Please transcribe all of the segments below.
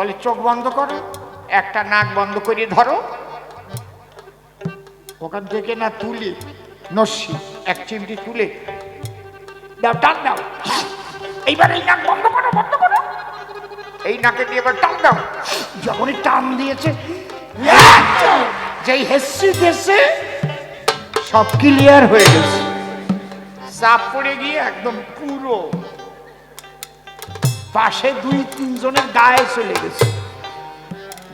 বলে, চোখ বন্ধ করো, একটা নাক বন্ধ করে ধরো। ওখান থেকে না তুলে, নস্যি, এক চিমটি তুলে, দাও, টান দাও। এইবার এই নাক বন্ধ করো বন্ধ করো। এই নাকে দিয়ে এবার টান দাও। যখনই টান দিয়েছে, যেই হেসি দেশে সব ক্লিয়ার হয়ে গেছে। চাপ পড়ে গিয়ে একদম পুরো পাশে দুই, তিনজনের গায়ে চলে গেছে।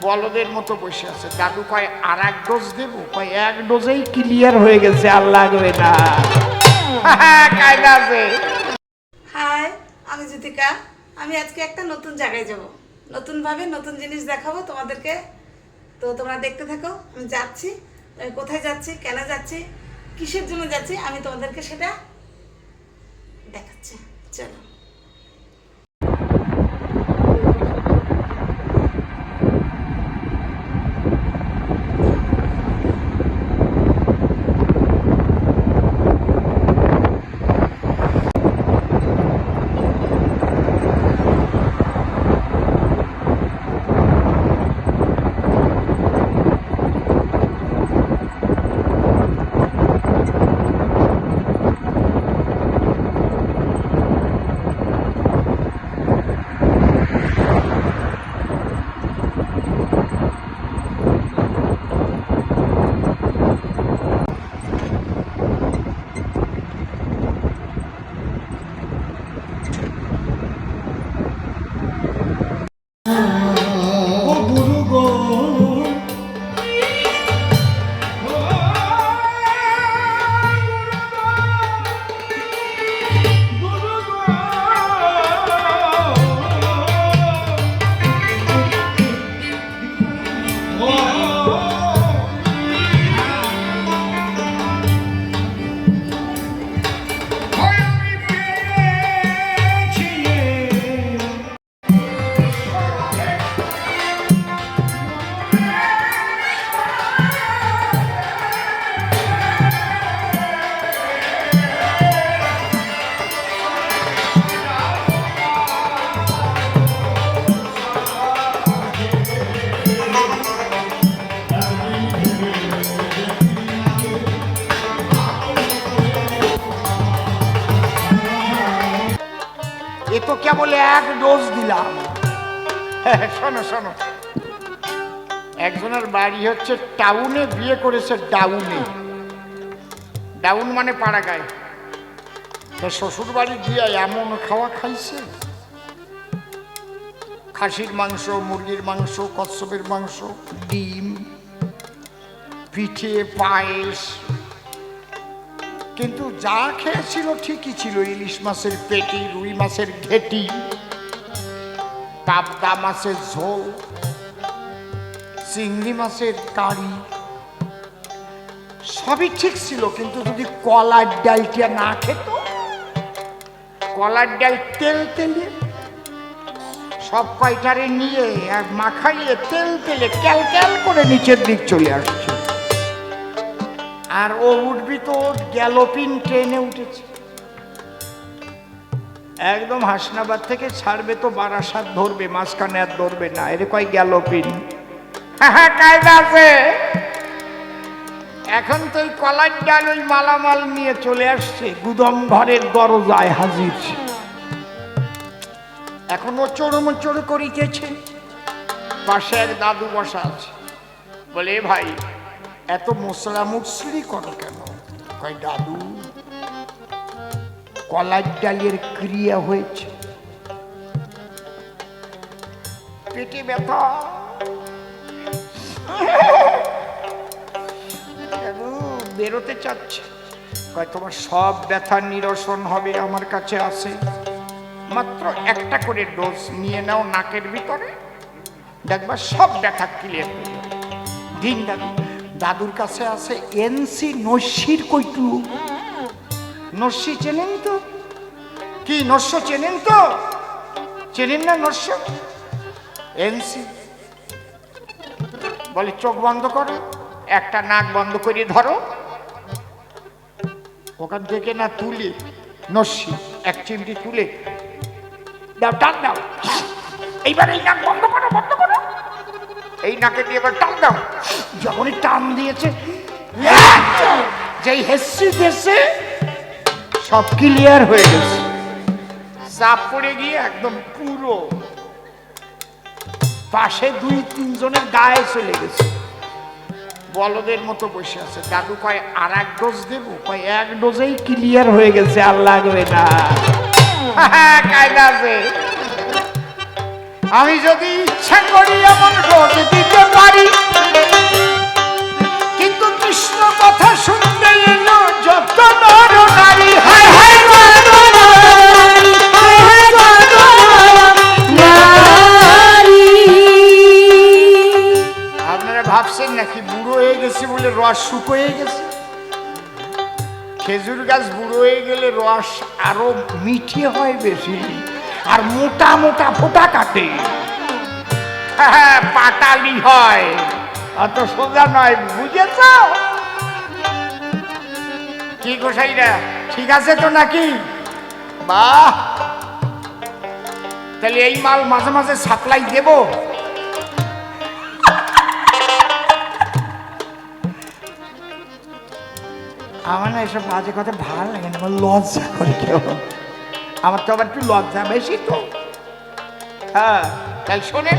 বলদের মতো বসে আছে। দাদু কয় আর এক ডোজ দেব? কয়, এক ডোজেই ক্লিয়ার হয়ে গেছে, আর লাগবে না। কায়দা আছে। হাই, আমি জ্যোতিকা। আমি আজকে একটা নতুন জায়গায় যাব। নতুনভাবে নতুন জিনিস দেখাবো তোমাদেরকে। তো তোমরা দেখতে থাকো, আমি যাচ্ছি। কোথায় যাচ্ছি, কেন যাচ্ছি, কিসের জন্য যাচ্ছি, আমি তোমাদেরকে সেটা দেখাচ্ছি। চলো। তো কেবল এক ডোজ দিলাম। শোনো শোনো। একজনের বাড়ি হচ্ছে টাউনে, বিয়ে করেছে ডাউনে। ডাউন মানে পাড়াগায়। তা শ্বশুর বাড়ি গিয়ে এমন খাওয়া খাইছে? খাসির মাংস, মুরগির মাংস, কচ্ছপের মাংস, ডিম, পিঠে, পায়েস কিন্তু যা খেয়েছিল ঠিকই ছিল, ইলিশ মাছের পেটি, রুই মাছের ঘেটি, পাবদা মাছের ঝোল, চিংড়ি মাছের কারি, সবই ঠিক ছিল, কিন্তু যদি কলার ডালটা না খেত, কলার ডাল তেল তেলে, সব কয়টারে নিয়ে আর মাখাইয়ে তেল তেলে ক্যাল ক্যাল করে নিচের দিক চলে আসছে। আর ও উঠবি তো গ্যালোপিন ট্রেনে উঠেছে। একদম হাসনাবাদ থেকে ছাড়বে তো বারাসাত ধরবে, মাঝখানে আর ধরবে না। এর কয় গ্যালোপিন। হ্যাঁ কায়দা আছে। এখন তো ওই কলার ডাল, ওই মালামাল নিয়ে চলে আসছে। গুদম ঘরের দরজায় হাজির এখন ও চড়মচড় করিতেছে। পাশে এক দাদু বসা আছে। বলে ভাই এত মশলা মুসলি করো কেন? কয়, দাদু, কলার ডালের ক্রিয়া হয়েছে। পেটে ব্যথা। বেরোতে চাচ্ছে। কয়, তোমার সব ব্যথা নিরসন হবে, আমার কাছে আছে মাত্র একটা করে ডোজ নিয়ে নাও নাকের ভিতরে। দেখবা সব ব্যথা ক্লিয়ার হয়ে যাবে। দিন দাদু দাদুর কাছে আছে এনসি নস্যির কইটু। নস্যি চেনেন তো? কি নস্য চেনেন তো? চেনেন না নস্য? এনসি। বলে চোখ বন্ধ করো, একটা নাক বন্ধ করে ধরো। ওখান থেকে না তুলে, নস্যি, এক চিমটি তুলে। দাও, টান দাও। এইবার এই নাক বন্ধ এই নাকে দিয়ে এবার টান দাও। যখনই টান দিয়েছে যেই হেসছি দেশে সব ক্লিয়ার হয়ে গেছে। চাপ পড়ে গিয়ে একদম পুরো। পাশে দুই তিনজনের গায়ে চলে গেছে। বলদের মতো বসে আছে। দাদু কয় আর এক ডোজ দেবো? কয় এক ডোজেই ক্লিয়ার হয়ে গেছে আর লাগবে না কায়দা আছে। আমি যদি ইচ্ছা করি এমন ডোজ দিতে পারি। কিন্তু কৃষ্ণ কথা শুনতে এলো যত নর নারী হায় হায় ভাবছেন নাকি বুড়ো হয়ে গেছে বলে রস শুকোয়ে গেছে? খেজুর গাছ বুড়ো হয়ে গেলে রস আরও মিঠে হয় বেশি। আর মোটা মোটা ফোটা কাটে। হ্যাঁ, পাটালি হয়। অত সোজা নয় বুঝেছ? কি গোসাইরা ঠিক আছে তো নাকি? বাহ! তাহলে এই মাল মাঝে মাঝে সাপ্লাই দেবো? আমার না এসব বাজে কথা ভালো লাগে না আমার লজ্জা করে কেউ। আমার তো আবার একটু লজ্জা বেশি তো। হ্যাঁ তাহলে শোনেন।